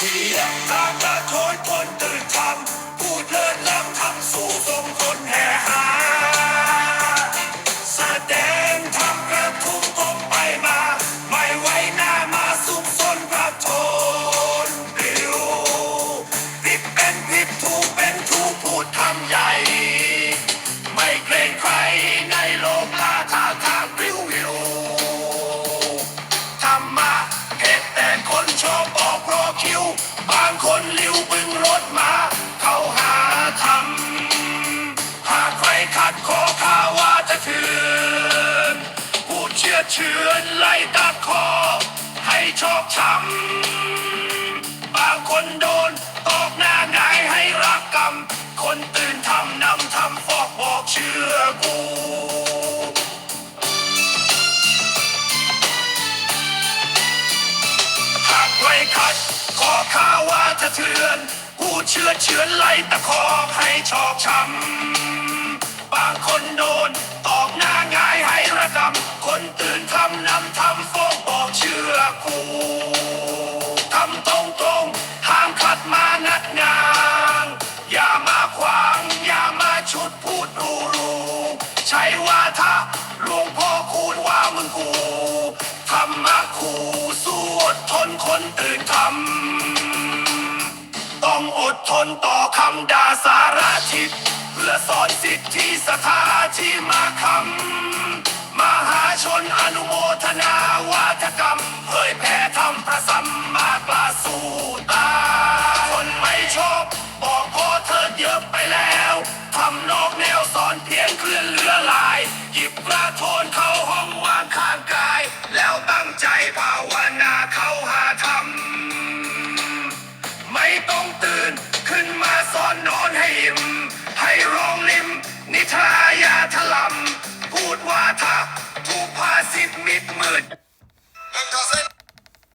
ทีตากระโทนคนตื่นทำพูดเลิศล้ำทำสู่ทรงคนแห่หา แสดงทำกระทุ่งก้มไปมา ไม่ไว้หน้ามาสุกสนกระโทนปลิวผิดเป็นผิดถูกเป็นถูกพูดทำใหญ่างคนลิ้วบึงรถมา เขาหาทำหากใครขัดขอข้าว่าจะถือนพูดเชื่อเชือนไล่ตัดคอ ให้ชอกช้ำบางคนโดนตอกหน้าหงายให้รักกรรมคนตื่ ดขอข้าว่าจะเถื่อนผู้เชื่อเฉือนไล่ตะคอกให้ชอกช้ำ บางคนโดนตอกหน้าหงายให้ระกำคนตื่นทำนำทำฟ้องบอกเชื่อกูทำตรงตรงห้ามขัดมางัดงางอย่ามาขวาง อย่ามาชุดพูดรูรูใช้ว่า คนตื่นทำต้องอดทนต่อคำด่าสารทิศเพื่อสอนสิทธิสถาที่มาคำมหาชนอนุโมทนาวาทกรรมเผยแผ่ธรรมพระสัมมากลาสู่ตา คนไม่ชอบบอกพอเถิดเยอะไปแล้วทำนอกแนวสอนเพียงเคลื่อนเรือลายหยิบกระโทนเข้า ต้องตื่น ขึ้นมาสอนนอนให้อิ่มให้รองลิม นิทายาถลำพูดว่าถ้าถูกพาสิทธิ์มิดมืด